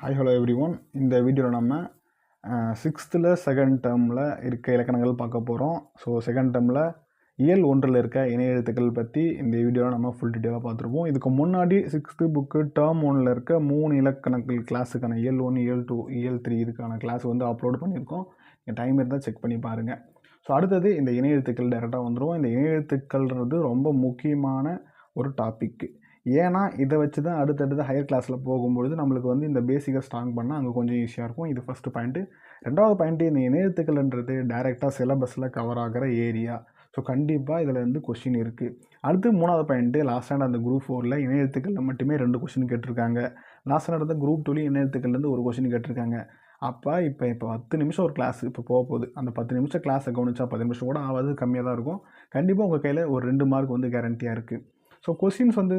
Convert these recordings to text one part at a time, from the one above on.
Hi hello every one இந்த வீடியோவில் நம்ம சிக்ஸ்த்தில் செகண்ட் டேர்மில் இருக்க இலக்கணங்கள் பார்க்க போகிறோம் ஸோ செகண்ட் டேர்மில் இயல் ஒன்றில் இருக்க இணைய எழுத்துக்கள் பற்றி இந்த வீடியோவில் நம்ம ஃபுல் டீட்டெயிலாக பார்த்துருப்போம். இதுக்கு முன்னாடி சிக்ஸ்த்து புக்கு டேர்ம் ஒனில் இருக்க மூணு இலக்கணங்கள் கிளாஸுக்கான இயல் ஒன் இயல் டூ இயல் த்ரீ இதுக்கான கிளாஸ் வந்து அப்லோட் பண்ணியிருக்கோம். நீங்கள் டைம் இருந்தால் செக் பண்ணி பாருங்கள் ஸோ அடுத்தது இந்த இணைய எழுத்துக்கள் டேரெக்டாக வந்துடும் இந்த இணைய எழுத்துக்கள்ன்றது ரொம்ப முக்கியமான ஒரு டாப்பிக்கு ஏன்னா இதை வச்சு தான் அடுத்தடுத்து ஹையர் கிளாஸில் போகும்பொழுது நம்மளுக்கு வந்து இந்த பேசிக்கை ஸ்ட்ராங் பண்ணால் அங்கே கொஞ்சம் ஈஸியாக இருக்கும். இது ஃபஸ்ட்டு பாயிண்ட்டு ரெண்டாவது பாயிண்ட்டு இந்த இணையத்துக்கள்ன்றது டைரெக்டாக சிலபஸில் கவர் ஆகிற ஏரியா ஸோ கண்டிப்பாக இதில் வந்து கொஷின் இருக்குது அடுத்து மூணாவது பாயிண்ட்டு லாஸ்ட் அந்த குரூப் ஃபோரில் இணையத்துக்களில் மட்டுமே ரெண்டு கொஷின் கேட்டிருக்காங்க. லாஸ்ட் நடந்த குரூப் டூலையும் இணையத்துக்கள்லேருந்து ஒரு கொஷின் கேட்டிருக்காங்க. அப்போ இப்போ இப்போ பத்து நிமிஷம் ஒரு கிளாஸ் இப்போ போக போகுது. அந்த பத்து நிமிஷம் கிளாஸை கவனிச்சா பத்து நிமிஷம் கூட ஆகாது கம்மியாக தான் இருக்கும். கண்டிப்பாக உங்கள் கையில் ஒரு ரெண்டு மார்க் வந்து கேரண்டியாக இருக்குது ஸோ கொஸ்டின்ஸ் வந்து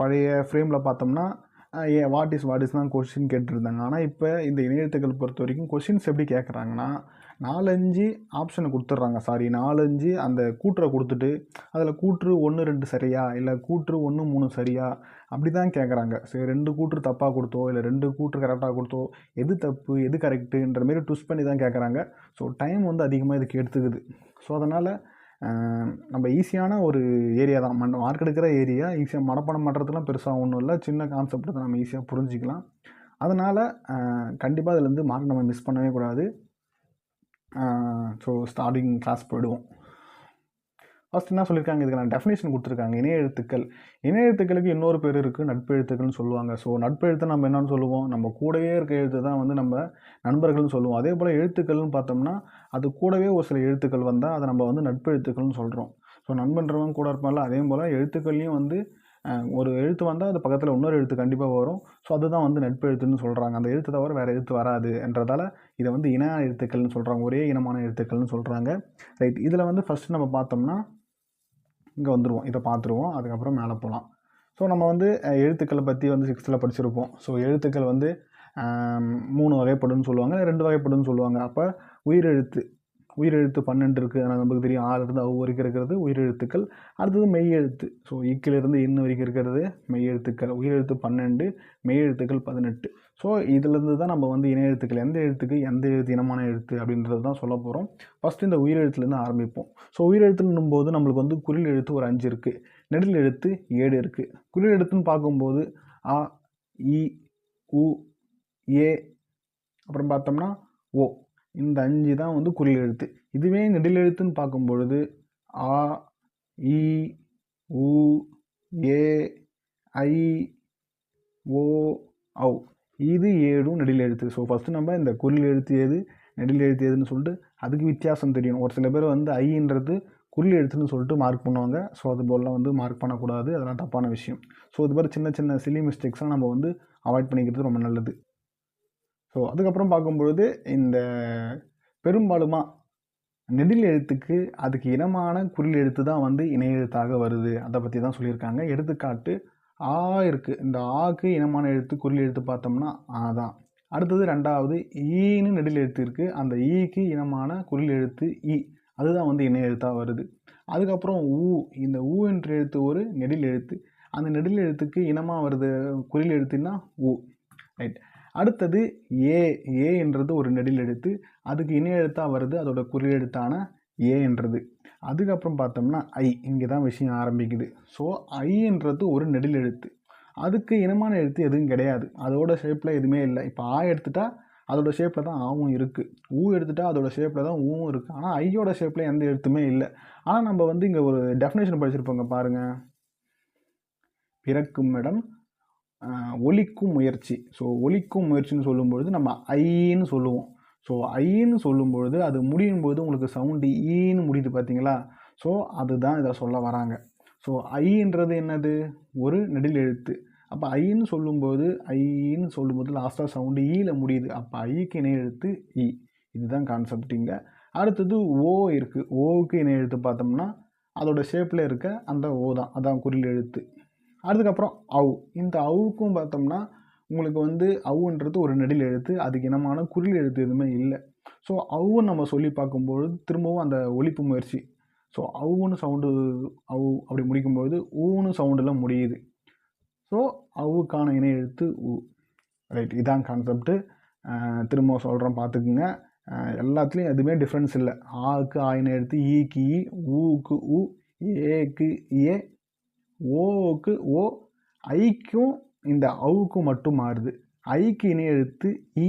பழைய ஃப்ரேமில் பார்த்தோம்னா ஏ வாட் இஸ் வாட் இஸ் தான் கொஸ்டின் கேட்டுருந்தாங்க. ஆனால் இப்போ இந்த இணையத்துக்கள் பொறுத்த வரைக்கும் கொஸ்டின்ஸ் எப்படி கேட்குறாங்கன்னா நாலஞ்சு ஆப்ஷனை கொடுத்துட்றாங்க. சாரி நாலஞ்சு அந்த கூற்றை கொடுத்துட்டு அதில் கூற்று ஒன்று ரெண்டு சரியா? இல்லை கூற்று ஒன்று மூணு சரியா? அப்படி தான் கேட்குறாங்க சரி ரெண்டு கூற்று தப்பாக கொடுத்தோ இல்லை ரெண்டு கூற்று கரெக்டாக கொடுத்தோ எது தப்பு எது கரெக்டுன்ற மாரி ட்விஸ்ட் பண்ணி தான் கேட்குறாங்க ஸோ டைம் வந்து அதிகமாக இதுக்கு எடுத்துக்குது. ஸோ அதனால் நம்ம ஈஸியான ஒரு ஏரியா தான். மண் மார்க் எடுக்கிற ஏரியா ஈஸியாக மனப்பாடம் பண்ணுறதுலாம் பெருசாக ஒன்றும் இல்லை. சின்ன கான்செப்ட் தான் நம்ம ஈஸியாக புரிஞ்சிக்கலாம். அதனால் கண்டிப்பாக இதுலேருந்து மார்க் நம்ம மிஸ் பண்ணவே கூடாது. ஸோ ஸ்டார்டிங் கிளாஸ் போயிடுவோம். ஃபஸ்ட் என்ன சொல்லியிருக்காங்க இதுக்கு நான் டெஃபினேஷன் கொடுத்துருக்காங்க. இணைய எழுத்துக்கள். இணைய எழுத்துக்களுக்கு இன்னொரு பேர் இருக்குது நட்பு எழுத்துக்கள்னு சொல்லுவாங்க. ஸோ நட்பு எழுத்து நம்ம என்னன்னு சொல்லுவோம்? நம்ம கூடவே இருக்க எழுத்து தான் வந்து நம்ம நண்பர்கள்னு சொல்லுவோம். அதே போல் எழுத்துக்கள்னு பார்த்தோம்னா அது கூடவே ஒரு சில எழுத்துக்கள் வந்தால் அதை நம்ம வந்து நட்பு எழுத்துக்கள்னு சொல்கிறோம் ஸோ நண்பன்றவங்க கூட இருப்பாங்கல்ல அதே போல் எழுத்துக்கள்லையும் வந்து ஒரு எழுத்து வந்தால் அது பக்கத்தில் இன்னொரு எழுத்து கண்டிப்பாக வரும். ஸோ அதுதான் வந்து நட்பு எழுத்துன்னு சொல்கிறாங்க அந்த எழுத்து தவிர வேறு எழுத்து வராது என்றதால் இதை வந்து இன எழுத்துக்கள்னு சொல்கிறாங்க ஒரே இனமான எழுத்துக்கள்னு சொல்கிறாங்க ரைட் இதில் வந்து ஃபஸ்ட்டு நம்ம பார்த்தோம்னா இங்கே வந்துடுவோம் இதை பார்த்துருவோம் அதுக்கப்புறம் மேலே போகலாம் ஸோ நம்ம வந்து எழுத்துக்களை பற்றி வந்து சிக்ஸ்த்தில் படிச்சிருப்போம். ஸோ எழுத்துக்கள் வந்து மூணு வகைப்படுன்னு சொல்லுவாங்க. ரெண்டு வகைப்படுன்னு சொல்லுவாங்க. அப்போ உயிரெழுத்து. உயிரெழுத்து பன்னெண்டு இருக்குது அதனால் நமக்கு தெரியும் ஆறுலேருந்து அவு வரைக்கும் இருக்கிறது உயிரெழுத்துக்கள். அடுத்தது மெய் எழுத்து ஸோ இக்கிலிருந்து இன்னும் வரைக்கும் இருக்கிறது மெய் எழுத்துக்கள் உயிரெழுத்து பன்னெண்டு மெய் எழுத்துக்கள் பதினெட்டு. ஸோ இதிலேருந்து தான் நம்ம வந்து இணை எழுத்துக்கள். எந்த எழுத்துக்கு எந்த எழுத்து இனமான எழுத்து அப்படின்றது தான் சொல்ல போகிறோம் ஃபஸ்ட்டு இந்த உயிரெழுத்துலேருந்து ஆரம்பிப்போம். ஸோ உயிரெழுத்துன்னும் போது நம்மளுக்கு வந்து குரில் எழுத்து ஒரு அஞ்சு இருக்குது நெடில் எழுத்து ஏழு இருக்குது குரில் எழுத்துன்னு பார்க்கும்போது ஆ இ உ ஏ அப்புறம் பார்த்தோம்னா ஓ. இந்த அஞ்சு தான் வந்து குரல் எழுத்து. இதுவே நெடில் எழுத்துன்னு பார்க்கும்பொழுது ஆ இ உ ஏ ஐ ஓ ஔ. இது ஏழும் நெடில் எழுத்து. ஸோ ஃபஸ்ட்டு நம்ம இந்த குரல் எழுத்து எது நெடில் எழுத்து எதுன்னு சொல்லிட்டு அதுக்கு வித்தியாசம் தெரியணும் ஒரு சில பேர் வந்து ஐன்றது குரல் எழுத்துன்னு சொல்லிட்டு மார்க் பண்ணுவாங்க. ஸோ அது போலலாம் வந்து மார்க் பண்ணக்கூடாது. அதெல்லாம் தப்பான விஷயம். ஸோ இது மாதிரி சின்ன சின்ன சிலி மிஸ்டேக்ஸ்லாம் நம்ம வந்து அவாய்ட் பண்ணிக்கிறது ரொம்ப நல்லது. ஸோ அதுக்கப்புறம் பார்க்கும்பொழுது இந்த பெரும்பாலுமா நெடில் எழுத்துக்கு அதுக்கு இனமான குறில் எழுத்து தான் வந்து இணை எழுத்தாக வருது. அதை பற்றி தான் சொல்லியிருக்காங்க. எடுத்துக்காட்டு ஆ இருக்குது இந்த ஆக்கு இனமான எழுத்து குறில் எழுத்து பார்த்தோம்னா ஆ தான். அடுத்தது ரெண்டாவது ஈன்னு நெடில் எழுத்து இருக்குது அந்த ஈக்கு இனமான குறில் எழுத்து இ அதுதான் வந்து இணை எழுத்தாக வருது. அதுக்கப்புறம் ஊ. இந்த ஊ என்ற எழுத்து ஒரு நெடில் எழுத்து. அந்த நெடில் எழுத்துக்கு இனமாக வருது குறில் எழுத்துன்னா ஊ. ரைட். அடுத்தது ஏ. ஏ என்றது ஒரு நெடில் எழுத்து. அதுக்கு இணை எழுத்தாக வருது அதோட குறியெழுத்தான ஏ என்றது. அதுக்கப்புறம் பார்த்தோம்னா ஐ. இங்கே தான் விஷயம் ஆரம்பிக்குது. ஸோ ஐன்றது ஒரு நெடில் எழுத்து. அதுக்கு இனமான எழுத்து எதுவும் கிடையாது. அதோட ஷேப்பில் எதுவுமே இல்லை. இப்போ ஆ எடுத்துட்டா அதோட ஷேப்பில் தான் ஆவும் இருக்குது ஊ எடுத்துட்டா அதோட ஷேப்பில் தான் ஊவும் இருக்குது ஆனால் ஐயோட ஷேப்பில் எந்த எழுத்துமே இல்லை. ஆனால் நம்ம வந்து இங்கே ஒரு டெஃபினேஷன் படிச்சிருப்போங்க பாருங்கள் பிறக்கும் இடம் ஒலிக்கும் முயற்சி. ஸோ ஒலிக்கும் முயற்சின்னு சொல்லும்பொழுது நம்ம ஐன்னு சொல்லுவோம். ஸோ ஐன்னு சொல்லும்பொழுது அது முடியும் போது உங்களுக்கு சவுண்டு ஈன்னு முடியுது பார்த்தீங்களா? ஸோ அதுதான் இதை சொல்ல வராங்க. ஸோ ஐன்றது என்னது? ஒரு நெடில் எழுத்து. அப்போ ஐன்னு சொல்லும்போது ஐன்னு சொல்லும்போது லாஸ்ட்டாக சவுண்டு ஈயில் முடியுது. அப்போ ஐக்கு இணை எழுத்து இ இதுதான் கான்செப்டிங்க அடுத்தது ஓ இருக்குது ஓவுக்கு இணை எழுத்து பார்த்தோம்னா அதோடய ஷேப்பில் இருக்க அந்த ஓ தான். அதான் குறில் எழுத்து. அதுக்கப்புறம் அவு இந்த அவுக்கும் பார்த்தோம்னா உங்களுக்கு வந்து அவுன்றது ஒரு நெடில் எழுத்து அதுக்கு இனமான குறில் எழுத்து எதுவுமே இல்லை. ஸோ அவுன்னு நம்ம சொல்லி பார்க்கும்பொழுது திரும்பவும் அந்த ஒழிப்பு முயற்சி. ஸோ அவுன்னு சவுண்டு அவு அப்படி முடிக்கும்பொழுது ஊன்னு சவுண்டில் முடியுது. ஸோ அவுக்கான இணை எழுத்து ஊ ரைட் இதான் கான்செப்ட்டு திரும்ப சொல்கிறோம் பார்த்துக்குங்க. எல்லாத்துலேயும் எதுவுமே டிஃப்ரென்ஸ் இல்லை. ஆக்கு ஆயின எழுத்து ஈக்கு ஈ ஊக்கு ஊ ஏக்கு ஏ ஓக்கு ஓ ஐக்கும் இந்த அவுக்கும் மட்டும் மாறுது. ஐக்கு இணை எழுத்து இ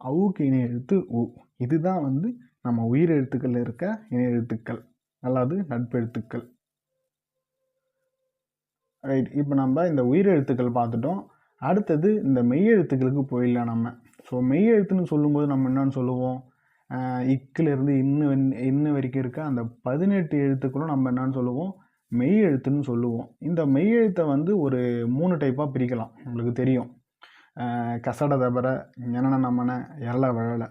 அவுக்கு இணை எழுத்து உ. இதுதான் வந்து நம்ம உயிர் எழுத்துக்களில் இருக்க இணை எழுத்துக்கள். அல்லாது நட்பெழுத்துக்கள் ரைட் இப்போ நம்ம இந்த உயிர் எழுத்துக்கள் பார்த்துட்டோம். அடுத்தது இந்த மெய் எழுத்துக்களுக்கு போயிடலாம் நம்ம. ஸோ மெய் எழுத்துன்னு சொல்லும்போது நம்ம என்னன்னு சொல்லுவோம்? ஆஹ் இக்கிலிருந்து இன்னு இன்னு வரைக்கும் இருக்க அந்த பதினெட்டு எழுத்துக்களும் நம்ம என்னன்னு சொல்லுவோம்? மெய் எழுத்துன்னு சொல்லுவோம். இந்த மெய் எழுத்தை வந்து ஒரு மூணு டைப்பாக பிரிக்கலாம். உங்களுக்கு தெரியும். கசட தபர ஞனன நமன எரள வழல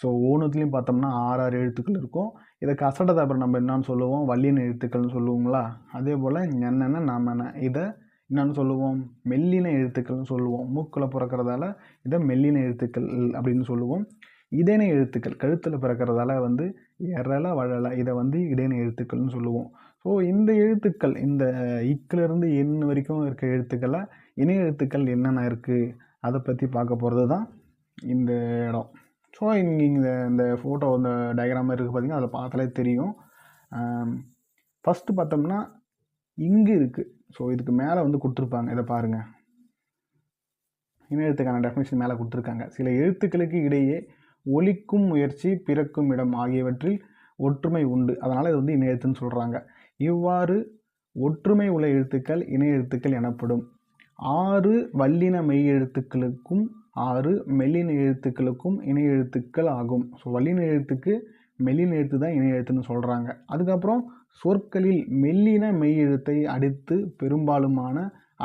ஸோ ஒவ்வொன்றுத்துலேயும் பார்த்தோம்னா ஆறு ஆறு எழுத்துக்கள் இருக்கும். இதை கசட தபர நம்ம என்னன்னு சொல்லுவோம்? வல்லின எழுத்துக்கள்னு சொல்லுவோங்களா அதே போல் ஞன்னன நமன இதை என்னன்னு சொல்லுவோம்? மெல்லின எழுத்துக்கள்னு சொல்லுவோம். மூக்கில் பிறக்கிறதால இதை மெல்லின எழுத்துக்கள் அப்படின்னு சொல்லுவோம். இடையின எழுத்துக்கள் கழுத்தில் பிறக்கிறதால வந்து எரள வழல இதை வந்து இடையின எழுத்துக்கள்னு சொல்லுவோம். ஸோ இந்த எழுத்துக்கள் இந்த இக்கிலிருந்து எண் வரைக்கும் இருக்க எழுத்துக்களை இணை எழுத்துக்கள் என்னென்ன இருக்குது அதை பற்றி பார்க்க போகிறது தான் இந்த இடம். ஸோ இங்கே இந்த இந்த ஃபோட்டோ இந்த டயக்ராம் இருக்குது பார்த்தீங்கன்னா அதில் பார்த்தாலே தெரியும். ஃபஸ்ட்டு பார்த்தோம்னா இங்கே இருக்குது ஸோ இதுக்கு மேலே வந்து கொடுத்துருப்பாங்க. இதை பாருங்கள் இன எழுத்துக்கான டெஃபினேஷன் மேலே கொடுத்துருக்காங்க. சில எழுத்துக்களுக்கு இடையே ஒலிக்கும் முயற்சி பிறக்கும் இடம் ஆகியவற்றில் ஒற்றுமை உண்டு. அதனால் இது வந்து இணையத்துன்னு சொல்கிறாங்க இவ்வாறு ஒற்றுமை உள்ள எழுத்துக்கள் இணை எழுத்துக்கள் எனப்படும். ஆறு வல்லின மெய் எழுத்துக்களுக்கும் ஆறு மெல்லின எழுத்துக்களுக்கும் இணை எழுத்துக்கள் ஆகும். ஸோ வல்லின எழுத்துக்கு மெல்லின எழுத்து தான் இணை எழுத்துன்னு சொல்கிறாங்க அதுக்கப்புறம் சொற்களில் மெல்லின மெய் எழுத்தை அடித்து பெரும்பாலுமான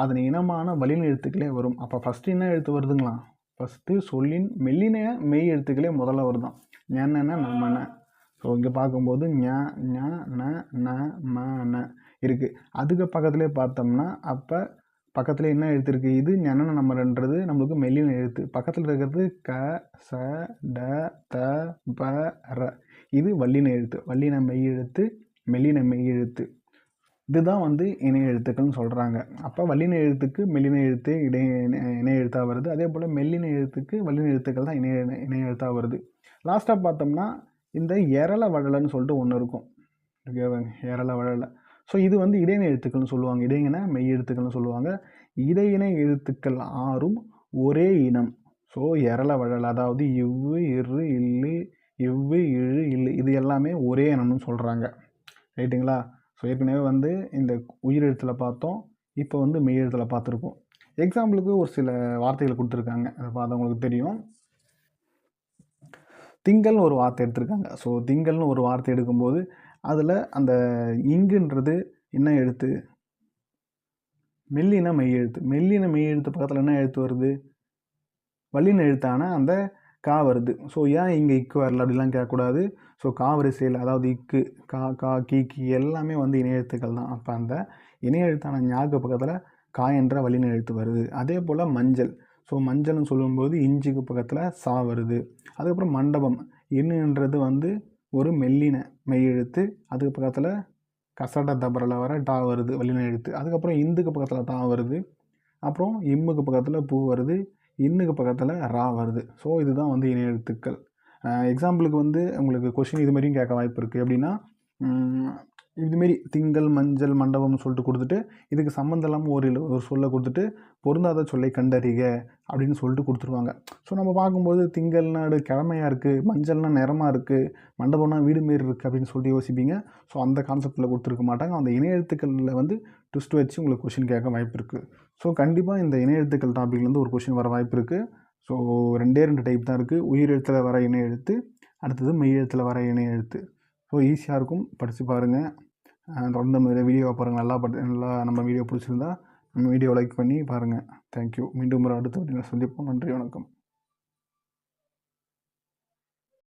அதன் இனமான வலின எழுத்துக்களே வரும். அப்போ ஃபஸ்ட்டு என்ன எழுத்து வருதுங்களா? ஃபஸ்ட்டு சொல்லின் மெல்லின மெய் எழுத்துக்களே முதல்ல வருதான். என்னென்ன நம்மன ஸோ இங்கே பார்க்கும்போது ஞ ஞ ந ந ம ந இருக்குது அதுக்கு பக்கத்துலேயே பார்த்தோம்னா அப்போ பக்கத்தில் என்ன எழுத்து இருக்குது இது ஞன நம்பர்ன்றது நம்மளுக்கு மெல்லின எழுத்து. பக்கத்தில் இருக்கிறது க ச ட த ப ர. இது வல்லின எழுத்து. வல்லின மெய் எழுத்து மெல்லின மெய் எழுத்து இதுதான் வந்து இணைய எழுத்துக்கள்னு சொல்கிறாங்க அப்போ வல்லின எழுத்துக்கு மெல்லின எழுத்து இடை இணைய எழுத்தாக வருது. அதே போல் மெல்லின எழுத்துக்கு வல்லின எழுத்துக்கள் தான் இணைய இணைய எழுத்தாக வருது. லாஸ்ட்டாக பார்த்தோம்னா இந்த எரள வழலைன்னு சொல்லிட்டு ஒன்று இருக்கும். ஓகேவாங்க எரள வழலை ஸோ இது வந்து இடையின எழுத்துக்கள்னு சொல்லுவாங்க. இடையின மெய் எழுத்துக்கள்னு சொல்லுவாங்க. இடையின எழுத்துக்கள் ஆறும் ஒரே இனம். ஸோ எரள வழல் அதாவது இவ்வு இரு இல்லு இவ்வு இழு இல்லு இது எல்லாமே ஒரே இனம்னு சொல்கிறாங்க ரைட்டுங்களா ஸோ ஏற்கனவே வந்து இந்த உயிரெழுத்தில் பார்த்தோம். இப்போ வந்து மெய் எழுத்தில் பார்த்துருக்கோம். எக்ஸாம்பிளுக்கு ஒரு சில வார்த்தைகள் கொடுத்துருக்காங்க. அதை பார்த்தவங்களுக்கு தெரியும். திங்கள்னு ஒரு வார்த்தை எடுத்திருக்காங்க. ஸோ திங்கள்னு ஒரு வார்த்தை எடுக்கும்போது அதில் அந்த இங்குன்றது என்ன எழுத்து? மெல்லின மெய் எழுத்து. மெல்லின மெய் எழுத்து பக்கத்தில் என்ன எழுத்து வருது? வல்லின எழுத்தான அந்த கா வருது. ஸோ ஏன் இங்கே இக்கு வரல அப்படிலாம் கேட்கக்கூடாது. ஸோ காவரிசையில் அதாவது இக்கு கா கா கீ கி எல்லாமே வந்து இணையெழுத்துக்கள் தான். அப்போ அந்த இணையெழுத்தான ஞாக பக்கத்தில் கா என்ற வல்லின எழுத்து வருது. அதே போல் மஞ்சள். ஸோ மஞ்சள்னு சொல்லும்போது இஞ்சிக்கு பக்கத்தில் சா வருது. அதுக்கப்புறம் மண்டபம். இன்னுன்றது வந்து ஒரு மெல்லின மெய் எழுத்து அதுக்கு பக்கத்தில் கசட தபரில் வர டா வருது வல்லின எழுத்து. அதுக்கப்புறம் இந்துக்கு பக்கத்தில் தா வருது. அப்புறம் இம்முக்கு பக்கத்தில் பூ வருது இன்னுக்கு பக்கத்தில் ரா வருது. ஸோ இதுதான் வந்து இணை எழுத்துக்கள். எக்ஸாம்பிளுக்கு வந்து உங்களுக்கு கொஷின் இது மாதிரியும் கேட்க வாய்ப்பு இருக்குது எப்படின்னா இதுமாரி திங்கள் மஞ்சள் மண்டபம்னு சொல்லிட்டு கொடுத்துட்டு இதுக்கு சம்மந்தம் இல்லாமல் ஒரு ஒரு சொல்லை கொடுத்துட்டு பொருந்தாத சொல்லை கண்டறிக அப்படின்னு சொல்லிட்டு கொடுத்துருவாங்க. ஸோ நம்ம பார்க்கும்போது திங்கள் நாடு கிழமையாக இருக்குது மஞ்சள்னா நிறமாக இருக்குது மண்டபம்னா வீடு மாரி இருக்குது அப்படின்னு சொல்லிட்டு யோசிப்பீங்க. ஸோ அந்த கான்செப்டில் கொடுத்துருக்க மாட்டாங்க. அந்த இணையழுத்துக்களில் வந்து ட்விஸ்ட் வச்சு உங்களுக்கு கொஷின் கேட்க வாய்ப்பு இருக்குது ஸோ கண்டிப்பாக இந்த இணையெழுத்துக்கள் டாப்பிக்லேருந்து ஒரு கொஷின் வர வாய்ப்பு இருக்குது ஸோ ரெண்டே ரெண்டு டைப் தான் இருக்குது உயிர் எழுத்தில் வர இணையெழுத்து அடுத்தது மெய் எழுத்தில் வர இணையெழுத்து ஸோ ஈஸியாக இருக்கும். படித்து பாருங்கள் தொடர்ந்து நம்ம வீடியோவை பாருங்கள் நல்லா படி நல்லா நம்ம வீடியோ பிடிச்சிருந்தா நம்ம வீடியோ லைக் பண்ணி பாருங்கள் தேங்க்யூ மீண்டும் ஒரு அடுத்த வீடியோ சந்திப்போம். நன்றி வணக்கம்.